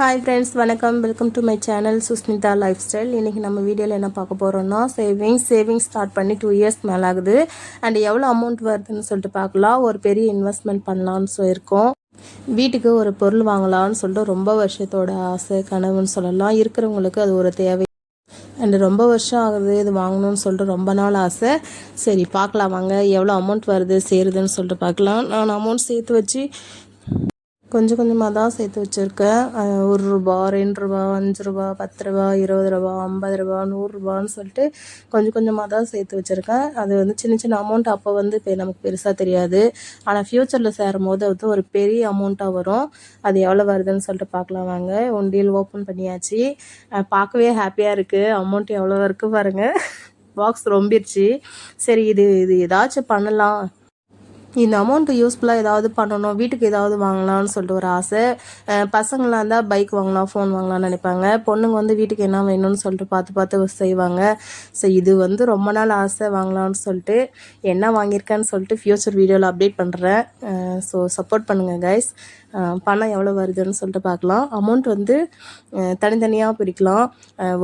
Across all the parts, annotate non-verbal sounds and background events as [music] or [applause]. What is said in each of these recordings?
Hi friends வணக்கம். Welcome to my channel Sushmita life style இன்றைக்கி நம்ம வீடியோவில் என்ன பார்க்க போகிறோம்னா சேவிங்ஸ் சேவிங்ஸ் ஸ்டார்ட் பண்ணி டூ இயர்ஸ் மேலே ஆகுது. அண்ட் எவ்வளோ அமௌண்ட் வருதுன்னு சொல்லிட்டு பார்க்கலாம். ஒரு பெரிய இன்வெஸ்ட்மெண்ட் பண்ணலான்னு சொல்லியிருக்கோம். வீட்டுக்கு ஒரு பொருள் வாங்கலாம்னு சொல்லிட்டு ரொம்ப வருஷத்தோட ஆசை கனவுன்னு சொல்லலாம். இருக்கிறவங்களுக்கு அது ஒரு தேவை. அண்ட் ரொம்ப வருஷம் ஆகுது இது வாங்கணும்னு சொல்லிட்டு ரொம்ப நாள் ஆசை. சரி பார்க்கலாம் வாங்க. எவ்வளோ அமௌண்ட் வருது சேருதுன்னு சொல்லிட்டு பார்க்கலாம். நான் அமௌண்ட் சேர்த்து வச்சு கொஞ்சம் கொஞ்சமாக தான் சேர்த்து வச்சுருக்கேன். ஒரு ரூபா ரெண்டு ரூபா அஞ்சு ரூபா பத்து ரூபா இருபது ரூபா ஐம்பது ரூபா நூறுரூபான்னு சொல்லிட்டு கொஞ்சம் கொஞ்சமாக தான் சேர்த்து வச்சுருக்கேன். அது வந்து சின்ன சின்ன அமௌண்ட் அப்போ வந்து இப்போ நமக்கு பெருசாக தெரியாது. ஆனால் ஃப்யூச்சரில் சேரும் போது அது ஒரு பெரிய அமௌண்ட்டாக வரும். அது எவ்வளோ வருதுன்னு சொல்லிட்டு பார்க்கலாம் வாங்க. ஒன் டீல் ஓப்பன் பண்ணியாச்சு. பார்க்கவே ஹாப்பியாக இருக்குது அமௌண்ட் எவ்வளோ இருக்குது பாருங்கள் பாக்ஸ் [laughs] ரொம்பிருச்சு. சரி இது இது ஏதாச்சும் பண்ணலாம். இந்த அமௌண்ட்டு யூஸ்ஃபுல்லாக ஏதாவது பண்ணணும் வீட்டுக்கு ஏதாவது வாங்கலாம்னு சொல்லிட்டு ஒரு ஆசை. பசங்களாக இருந்தால் பைக் வாங்கலாம் ஃபோன் வாங்கலாம்னு நினைப்பாங்க. பொண்ணுங்க வந்து வீட்டுக்கு என்ன வேணும்னு சொல்லிட்டு பார்த்து பார்த்து செய்வாங்க. ஸோ இது வந்து ரொம்ப நாள் ஆசை வாங்கலாம்னு சொல்லிட்டு என்ன வாங்கியிருக்கேன்னு சொல்லிட்டு ஃப்யூச்சர் வீடியோவில் அப்டேட் பண்ணுறேன் ஸோ சப்போர்ட் பண்ணுங்கள் கைஸ் பணம் எவ்வளோ வருதுன்னு சொல்லிட்டு பார்க்கலாம். அமௌண்ட் வந்து தனித்தனியாக பிரிக்கலாம்.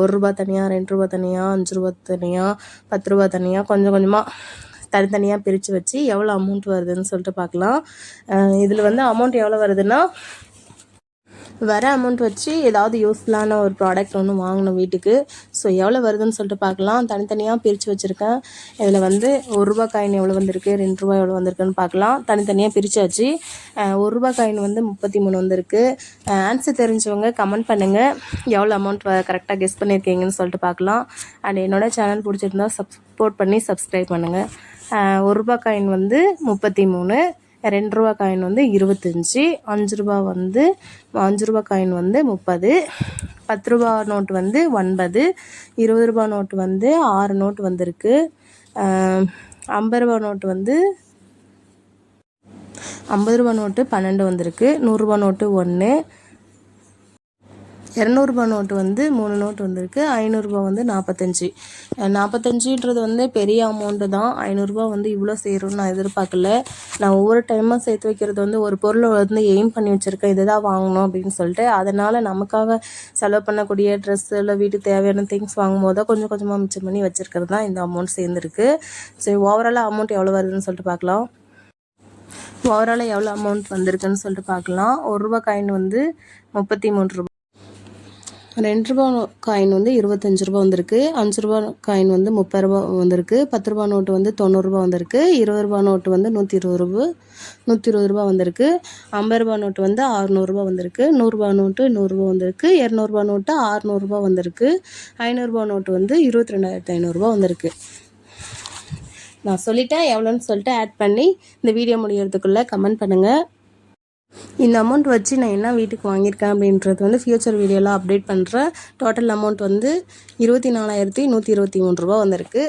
ஒரு ரூபா தனியாக ரெண்டு ரூபா தனியாக அஞ்சு ரூபா தனியாக பத்து ரூபா தனியாக கொஞ்சம் கொஞ்சமாக தனித்தனியாக பிரித்து வச்சு எவ்வளோ அமௌண்ட் வருதுன்னு சொல்லிட்டு பார்க்கலாம். இதில் வந்து அமௌண்ட் எவ்வளோ வருதுன்னா வர அமௌண்ட் வச்சு ஏதாவது யூஸ்ஃபுல்லான ஒரு ப்ராடக்ட் ஒன்று வாங்கணும் வீட்டுக்கு. ஸோ எவ்வளோ வருதுன்னு சொல்லிட்டு பார்க்கலாம். தனித்தனியாக பிரித்து வச்சுருக்கேன். இதில் வந்து ஒரு ரூபா காயின் எவ்வளோ வந்திருக்கு? ரெண்டு ரூபா எவ்வளோ வந்திருக்குன்னு பார்க்கலாம். தனித்தனியாக பிரித்தாச்சு ஒரு ரூபா காயின் வந்து முப்பத்தி மூணு வந்திருக்கு. ஆன்சர் தெரிஞ்சவங்க கமெண்ட் பண்ணுங்கள் எவ்வளோ அமௌண்ட் கரெக்டாக கெஸ் பண்ணியிருக்கீங்கன்னு சொல்லிட்டு பார்க்கலாம். அண்ட் என்னோடய சேனல் பிடிச்சிருந்தா சப்போர்ட் பண்ணி சப்ஸ்கிரைப் பண்ணுங்கள் ஒரு ரூபா காயின் வந்து முப்பத்தி மூணு. ரெண்டு ரூபா காயின் வந்து இருபத்தஞ்சி அஞ்சு ரூபா வந்து அஞ்சு ரூபா காயின் வந்து முப்பது பத்து ரூபா நோட்டு வந்து ஒன்பது இருபது ரூபா நோட்டு வந்து ஆறு நோட்டு வந்திருக்கு. ஐம்பது ரூபா நோட்டு வந்து ஐம்பது ரூபா நோட்டு பன்னெண்டு வந்திருக்கு நூறுரூபா நோட்டு ஒன்று இரநூறுபா நோட்டு வந்து மூணு நோட்டு வந்திருக்கு. ஐநூறுரூபா வந்து நாற்பத்தஞ்சி நாற்பத்தஞ்சுன்றது வந்து பெரிய அமௌண்ட்டு தான். ஐநூறுரூபா வந்து இவ்வளோ சேரும்னு நான் எதிர்பார்க்கல. நான் ஒவ்வொரு டைமாக சேர்த்து வைக்கிறது வந்து ஒரு பொருளை வந்து எய்ம் பண்ணி வச்சுருக்கேன். இதை தான் வாங்கணும் அப்படின்னு சொல்லிட்டு அதனால் நமக்காக செலவு பண்ணக்கூடிய ட்ரெஸ்ஸு இல்லை வீட்டுக்கு தேவையான திங்ஸ் வாங்கும் போது தான் கொஞ்சம் கொஞ்சமாக மிச்சம் பண்ணி வச்சுருக்கிறது தான் இந்த அமௌண்ட் சேர்ந்துருக்கு. சரி ஓவராலாக அமௌண்ட் எவ்வளோ வருதுன்னு சொல்லிட்டு பார்க்கலாம். ஓவராலாக எவ்வளோ அமௌண்ட் வந்திருக்குன்னு சொல்லிட்டு பார்க்கலாம். ஒரு ரூபா காயின் வந்து முப்பத்தி மூணு ரூபா ரெண்டு ரூபா காயின் வந்து இருபத்தஞ்சு ரூபா வந்திருக்கு. அஞ்சு ரூபா காயின் வந்து முப்பது ரூபா வந்திருக்கு. பத்து ரூபா நோட்டு வந்து தொண்ணூறுரூபா வந்திருக்கு. இருபது ரூபா நோட்டு வந்து நூற்றி இருபது ரூபா நூற்றி இருபது ரூபா வந்திருக்கு. ஐம்பது ரூபா நோட்டு வந்து அறுநூறுபா வந்திருக்கு. நூறுரூபா நோட்டு நூறுரூபா வந்திருக்கு. இரநூறுபா நோட்டு அறுநூறுபா வந்திருக்கு. ஐநூறுரூபா நோட்டு வந்து இருபத்தி ரெண்டாயிரத்து ஐநூறுரூபா வந்திருக்கு. நான் சொல்லிட்டேன் எவ்வளோன்னு சொல்லிட்டு ஆட் பண்ணி இந்த வீடியோ முடிகிறதுக்குள்ளே கமெண்ட் பண்ணுங்கள் இந்த அமௌண்ட் வச்சு நான் என்ன வீட்டுக்கு வாங்கியிருக்கேன் அப்படின்றது வந்து ஃப்யூச்சர் வீடியோவில் அப்டேட் பண்ணுறேன் டோட்டல் அமௌண்ட் வந்து இருபத்தி நாலாயிரத்தி நூற்றி இருபத்தி மூணு ரூபா வந்திருக்கு.